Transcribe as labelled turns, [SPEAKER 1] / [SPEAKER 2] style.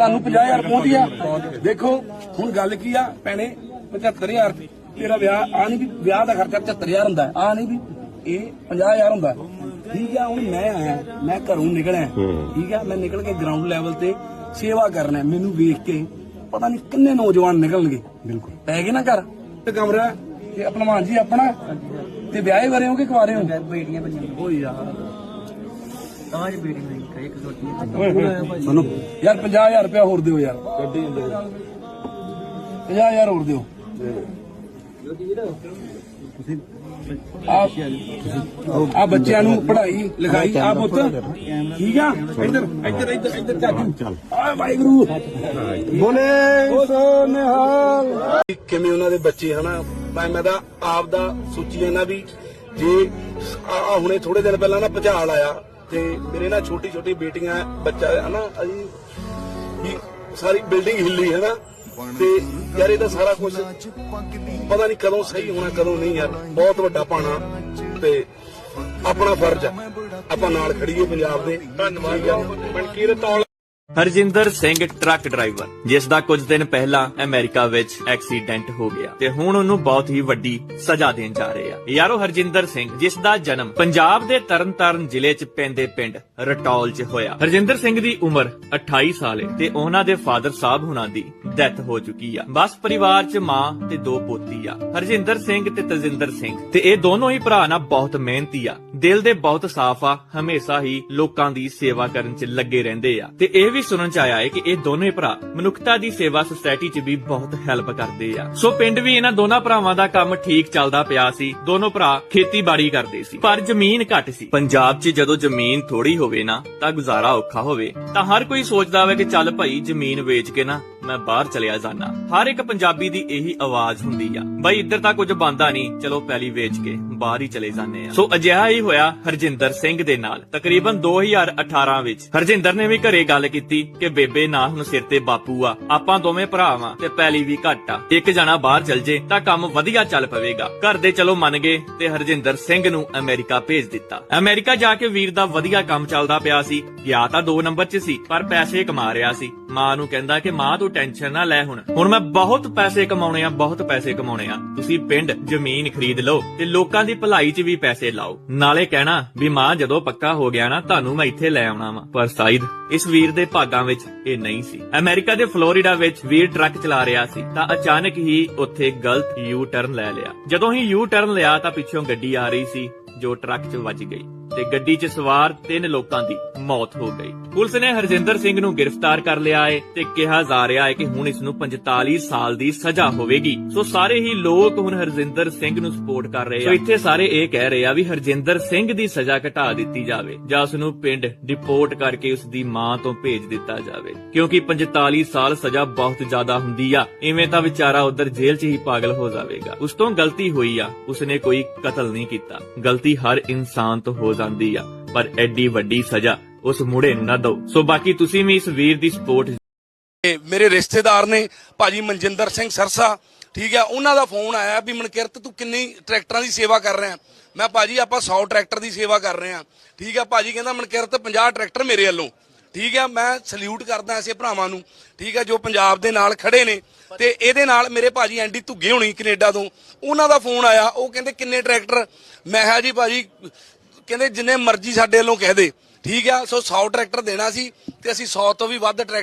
[SPEAKER 1] ਤੁਹਾਨੂੰ 50000 ਪਹੁੰਚ ਗਿਆ। ਦੇਖੋ ਹੁਣ ਗੱਲ ਕੀ ਆ? ਭੈਣੇ 75000 ਤੇਰਾ ਵਿਆਹ ਆ ਨਹੀਂ ਵੀ ਵਿਆਹ ਦਾ ਖਰਚਾ 75000 ਹੁੰਦਾ। ਆ ਨਹੀਂ ਵੀ ਇਹ 50000 ਹੁੰਦਾ। ਠੀਕ ਆ ਹੁਣ ਮੈਂ ਆਇਆ ਮੈਂ ਘਰੋਂ ਨਿਕਲਿਆ। ਠੀਕ ਆ ਮੈਂ ਨਿਕਲ ਕੇ ਗਰਾਊਂਡ ਲੈਵਲ ਤੇ ਸੇਵਾ ਕਰਨਾ ਮੈਨੂੰ ਵੇਖ ਕੇ ਪਤਾ ਨਹੀਂ ਕਿੰਨੇ ਨੌਜਵਾਨ ਨਿਕਲਣਗੇ। ਬਿਲਕੁਲ। ਪੈ ਗਏ ਨਾ ਘਰ। ਤੇ ਕਮਰਾ ਤੇ ਆਪਣਾ ਮਾਨ ਜੀ ਆਪਣਾ। ਤੇ ਵਿਆਹੇ ਵਰੇ ਹੋ ਕਿ ਕੁਆਰੇ ਹੋ?
[SPEAKER 2] ਬੇਟੀਆਂ ਬਣੀਆਂ
[SPEAKER 1] ਓ ਯਾਰ।
[SPEAKER 2] ਕਈ ਇੱਕ ਛੋਟੀ
[SPEAKER 1] ਸੁਣੋ ਯਾਰ 50000 ਰੁਪਇਆ ਹੋਰ ਦਿਓ ਯਾਰ। 50000 ਹੋਰ ਦਿਓ। ਆ ਆ ਬੱਚਿਆਂ ਨੂੰ ਪੜ੍ਹਾਈ ਲਿਖਾਈ ਆ ਪੁੱਤ। ਠੀਕ ਆ? ਇੱਧਰ ਇੱਧਰ ਇੱਧਰ ਇੱਧਰ ਚਾਚੂ ਆ ਵਾਹਿਗੁਰੂ। ਬੋਲੇ ਸੋ ਨਿਹਾਲ ਕਿਵੇਂ ਉਹਨਾਂ ਦੇ ਬੱਚੇ ਹਨਾ? ਮੈਂ ਮੈਂ ਤਾਂ ਆਪ ਦਾ ਸੋਚੀ ਜਾਂਦਾ ਵੀ ਜੇ ਆ ਆ ਹੁਣੇ ਥੋੜੇ ਦਿਨ ਪਹਿਲਾਂ ਨਾ ਭੁਚਾਲ ਆਇਆ ਤੇ ਮੇਰੇ ਨਾਲ ਛੋਟੀ ਛੋਟੀ ਬੇਟੀਆਂ ਬੱਚਾ ਹਨਾ ਅਸੀਂ ਵੀ ਸਾਰੀ ਬਿਲਡਿੰਗ ਹਿੱਲੀ ਹੈ ਨਾ ਤੇ ਯਾਰ ਇਹ ਤਾਂ ਸਾਰਾ ਕੁਝ ਪਤਾ ਨਹੀਂ ਕਦੋਂ ਸਹੀ ਹੋਣਾ ਕਦੋਂ ਨਹੀਂ ਯਾਰ। ਬਹੁਤ ਵੱਡਾ ਪਾਣਾ ਤੇ ਆਪਣਾ ਫਰਜ਼ ਆ। ਆਪਾਂ ਨਾਲ ਖੜੀਏ ਪੰਜਾਬ ਦੇ। ਧੰਨਵਾਦ। ਮਨਕੀਰ ਤੌਲ
[SPEAKER 3] ਹਰਜਿੰਦਰ ਸਿੰਘ ਟਰੱਕ ਡਰਾਈਵਰ, ਜਿਸ ਦਾ ਕੁਝ ਦਿਨ ਪਹਿਲਾਂ ਅਮਰੀਕਾ ਵਿੱਚ ਐਕਸੀਡੈਂਟ ਹੋ ਗਿਆ ਤੇ ਹੁਣ ਉਹਨੂੰ ਬਹੁਤ ਹੀ ਵੱਡੀ ਸਜ਼ਾ ਦੇਣ ਜਾ ਰਹੇ ਆ। ਯਾਰੋ ਹਰਜਿੰਦਰ ਸਿੰਘ, ਜਿਸ ਦਾ ਜਨਮ ਪੰਜਾਬ ਦੇ ਤਰਨਤਾਰਨ ਜ਼ਿਲ੍ਹੇ 'ਚ ਪੈਂਦੇ ਪਿੰਡ ਰਟੌਲ 'ਚ ਹੋਇਆ। ਹਰਜਿੰਦਰ ਸਿੰਘ ਦੀ ਉਮਰ 28 ਸਾਲ ਹੈ ਤੇ ਉਹਨਾਂ ਦੇ ਫਾਦਰ ਸਾਹਿਬ ਹੁਣਾਂ ਦੀ ਡੈਥ ਹੋ ਚੁੱਕੀ ਆ। ਬਸ ਪਰਿਵਾਰ 'ਚ ਮਾਂ ਤੇ ਦੋ ਪੋਤੀ ਆ, ਹਰਜਿੰਦਰ ਸਿੰਘ ਤੇ ਤਜਿੰਦਰ ਸਿੰਘ। ਤੇ ਇਹ ਦੋਨੋਂ ਹੀ ਭਰਾ ਨਾ ਬਹੁਤ ਮਿਹਨਤੀ ਆ। ਦਿਲ ਦੇ ਬਹੁਤ ਸਾਫ਼ ਆ, ਹਮੇਸ਼ਾ ਹੀ ਲੋਕਾਂ ਦੀ ਸੇਵਾ ਕਰਨ 'ਚ ਲੱਗੇ ਰਹਿੰਦੇ ਆ। ਤੇ ਇਹ ਵੀ ਸੁਣਨ 'ਚ ਆਇਆ ਹੈ ਕਿ ਇਹ ਦੋਨੇ ਭਰਾ ਮਨੁੱਖਤਾ ਦੀ ਸੇਵਾ ਸੁਸਾਇਟੀ 'ਚ ਵੀ ਬਹੁਤ ਹੈਲਪ ਕਰਦੇ ਆ। ਸੋ ਪਿੰਡ ਵੀ ਇਹਨਾਂ ਦੋਨਾਂ ਭਰਾਵਾਂ ਦਾ ਕੰਮ ਠੀਕ ਚੱਲਦਾ ਪਿਆ ਸੀ। ਦੋਨੋਂ ਭਰਾ ਖੇਤੀਬਾੜੀ ਕਰਦੇ ਸੀ। ਪਰ ਜ਼ਮੀਨ ਘੱਟ ਸੀ। ਪੰਜਾਬ 'ਚ ਜਦੋਂ ਜ਼ਮੀਨ ਥੋੜੀ ਹੋਵੇ ਨਾ, ਤਾਂ ਗੁਜ਼ਾਰਾ ਔਖਾ ਹੋਵੇ। ਤਾਂ ਹਰ ਕੋਈ ਸੋਚਦਾ ਹੋਵੇ ਕਿ ਚੱਲ ਭਾਈ ਜ਼ਮੀਨ ਵੇਚ ਕੇ ਨਾ ਮੈਂ ਬਾਹਰ ਚਲਿਆ ਜਾਣਾ ਹਰ ਇੱਕ ਪੰਜਾਬੀ ਦੀ ਇਹੀ ਆਵਾਜ਼ ਹੁੰਦੀ ਆ। ਬਈ ਇੱਧਰ ਤਾਂ ਕੁਝ ਬੰਦਾ ਨਹੀਂ। ਚਲੋ ਪੈਲੀ ਵੇਚ ਕੇ ਬਾਹਰ ਹੀ ਚਲੇ ਜਾਂਦੇ ਆ। ਸੋ ਅਜਿਹਾ ਹੀ ਹੋਇਆ ਹਰਜਿੰਦਰ ਸਿੰਘ ਦੇ ਨਾਲ। ਤਕਰੀਬਨ 2018 ਵਿੱਚ ਹਰਜਿੰਦਰ ਨੇ ਵੀ ਘਰੇ ਗੱਲ ਕੀਤੀ ਕਿ ਬੇਬੇ ਨਾ ਹੁਣ ਸਿਰ ਤੇ ਬਾਪੂ ਆ। ਆਪਾਂ ਦੋਵੇਂ ਭਰਾ ਵਾਂ ਤੇ ਪੈਲੀ ਵੀ ਘੱਟ ਆ। ਇੱਕ ਜਣਾ ਬਾਹਰ ਚਲ ਜੇ ਤਾਂ ਕੰਮ ਵਧੀਆ ਚੱਲ ਪਵੇਗਾ। ਘਰ ਦੇ ਚਲੋ ਮੰਨ ਗਏ ਤੇ ਹਰਜਿੰਦਰ ਸਿੰਘ ਨੂੰ ਅਮਰੀਕਾ ਭੇਜ ਦਿੱਤਾ। ਅਮਰੀਕਾ ਜਾ ਕੇ ਵੀਰ ਦਾ ਵਧੀਆ ਕੰਮ ਚੱਲਦਾ ਪਿਆ ਸੀ। ਗਿਆ ਤਾਂ 2 ਨੰਬਰ 'ਚ ਸੀ, ਪਰ ਪੈਸੇ ਕਮਾ ਰਿਹਾ ਸੀ। ਮਾਂ ਨੂੰ ਕਹਿੰਦਾ ਕਿ ਮਾਂ ਤੂੰ ਟੈਨਸ਼ਨ ਨਾ ਲੈ ਹੁਣ। ਹੁਣ ਮੈਂ ਬਹੁਤ ਪੈਸੇ ਕਮਾਉਣੇ ਆ, ਬਹੁਤ ਪੈਸੇ ਕਮਾਉਣੇ ਆ। ਤੁਸੀਂ ਪਿੰਡ, ਜ਼ਮੀਨ ਖਰੀਦ ਲਓ ਤੇ ਲੋਕਾਂ ਦੀ ਭਲਾਈ 'ਚ ਵੀ ਪੈਸੇ ਲਾਓ। ਨਾਲੇ ਕਹਿਣਾ, ਵੀ ਮਾਂ ਜਦੋਂ ਪੱਕਾ ਹੋ ਗਿਆ ਨਾ, ਤੁਹਾਨੂੰ ਮੈਂ ਇੱਥੇ ਲੈ ਆਉਣਾ ਵਾ। ਪਰ ਸਾਇਦ ਇਸ ਵੀਰ ਦੇ ਭਾਗਾਂ ਵਿੱਚ ਇਹ ਨਹੀਂ ਸੀ। ਅਮਰੀਕਾ ਦੇ ਫਲੋਰੀਡਾ ਵਿੱਚ ਵੀਰ ਟਰੱਕ ਚਲਾ ਰਿਹਾ ਸੀ, ਤਾਂ ਅਚਾਨਕ ਹੀ ਉੱਥੇ ਗਲਤ ਯੂ ਟਰਨ ਲੈ ਲਿਆ। ਜਦੋਂ ਹੀ ਯੂ ਟਰਨ ਲਿਆ ਤਾਂ ਪਿੱਛੋਂ ਗੱਡੀ ਆ ਰਹੀ ਸੀ, ਜੋ ਟਰੱਕ 'ਚ ਵੱਜ ਗਈ। ਤੇ ਗੱਡੀ 'ਚ ਸਵਾਰ ਤਿੰਨ ਲੋਕਾਂ ਦੀ ਮੌਤ ਹੋ ਗਈ। ਪੁਲਿਸ ਨੇ ਹਰਜਿੰਦਰ ਸਿੰਘ ਨੂੰ ਗ੍ਰਿਫਤਾਰ ਕਰ ਲਿਆ ਹੈ ਤੇ ਕਿਹਾ ਜਾ ਰਿਹਾ ਹੈ ਕਿ ਹੁਣ ਇਸ ਨੂੰ 45 ਸਾਲ ਦੀ ਸਜ਼ਾ ਹੋਵੇਗੀ। ਸੋ ਸਾਰੇ ਹੀ ਲੋਕ ਹੁਣ ਹਰਜਿੰਦਰ ਸਿੰਘ ਨੂੰ ਸਪੋਰਟ ਕਰ ਰਹੇ ਆ। ਸੋ ਇੱਥੇ ਸਾਰੇ ਇਹ ਕਹਿ ਰਹੇ ਆ ਵੀ ਹਰਜਿੰਦਰ ਸਿੰਘ ਦੀ ਸਜ਼ਾ ਘਟਾ ਦਿੱਤੀ ਜਾਵੇ ਜਾਂ ਉਸ ਨੂੰ ਪਿੰਡ ਡਿਪੋਰਟ ਕਰਕੇ ਉਸ ਦੀ ਮਾਂ ਤੋਂ ਭੇਜ ਦਿੱਤਾ ਜਾਵੇ। ਕਿਉਂਕਿ 45 ਸਾਲ ਸਜ਼ਾ ਬਹੁਤ ਜ਼ਿਆਦਾ ਹੁੰਦੀ ਆ। ਇਵੇਂ ਤਾਂ ਵਿਚਾਰਾ ਉਧਰ ਜੇਲ੍ਹ 'ਚ ਹੀ ਪਾਗਲ ਹੋ ਜਾਵੇਗਾ। ਉਸ ਤੋਂ ਗਲਤੀ ਹੋਈ ਆ। ਉਸਨੇ ਕੋਈ ਕਤਲ ਨਹੀਂ ਕੀਤਾ। ਗਲਤੀ ਹਰ ਇਨਸਾਨ ਤੋਂ ਹੋ ਜਾਂਦੀ ਆ। ਪਰ ਐਡੀ ਵੱਡੀ ਸਜ਼ਾ ਉਸ ਮੁੰਡੇ ਨੂੰ ਨਾ ਦਿਓ। ਸੋ ਬਾਕੀ ਤੁਸੀਂ ਵੀ ਇਸ ਵੀਰ ਦੀ ਸਪੋਰਟ
[SPEAKER 1] ਮੇਰੇ ਰਿਸ਼ਤੇਦਾਰ ਨੇ ਭਾਜੀ ਮਨਜਿੰਦਰ ਸਿੰਘ ਸਰਸਾ, ਠੀਕ ਹੈ ਉਹਨਾਂ ਦਾ ਫੋਨ ਆਇਆ ਵੀ ਮਨਕਿਰਤ ਤੂੰ ਕਿੰਨੀ ਟਰੈਕਟਰਾਂ ਦੀ ਸੇਵਾ ਕਰ ਰਿਹਾ। ਮੈਂ ਭਾਜੀ ਆਪਾਂ 100 ਟਰੈਕਟਰ ਦੀ ਸੇਵਾ ਕਰ ਰਹੇ ਆ ਠੀਕ ਹੈ ਭਾਜੀ ਕਹਿੰਦਾ ਮਨਕਿਰਤ 50 ਟਰੈਕਟਰ ਮੇਰੇ ਵੱਲੋਂ। ਠੀਕ ਹੈ ਮੈਂ ਸਲੂਟ ਕਰਦਾ ਐਸੇ ਭਰਾਵਾਂ ਨੂੰ। ਠੀਕ ਹੈ ਜੋ ਪੰਜਾਬ ਦੇ ਨਾਲ ਖੜੇ ਨੇ। ਤੇ ਇਹਦੇ ਨਾਲ ਮੇਰੇ ਭਾਜੀ ਐਂਡੀ ਧੁੱਗੇ ਹੋਣੀ ਕੈਨੇਡਾ ਤੋਂ। ਉਹਨਾਂ ਦਾ ਫੋਨ ਆਇਆ, ਉਹ ਕਹਿੰਦੇ ਕਿੰਨੇ ਟਰੈਕਟਰ? ਮੈਂ ਕਿਹਾ ਜੀ ਭਾਜੀ ਕਹਿੰਦੇ ਜਿੰਨੇ ਮਰਜ਼ੀ ਸਾਡੇ ਵੱਲੋਂ ਕਹਿ ਦੇ। ਠੀਕ ਆ, ਸੋ 100 ਟਰੈਕਟਰ ਦੇਣਾ ਸੀ ਤੇ ਅਸੀਂ 100 ਤੋਂ ਵੀ ਵੱਧ ਟਰੈਕਟਰ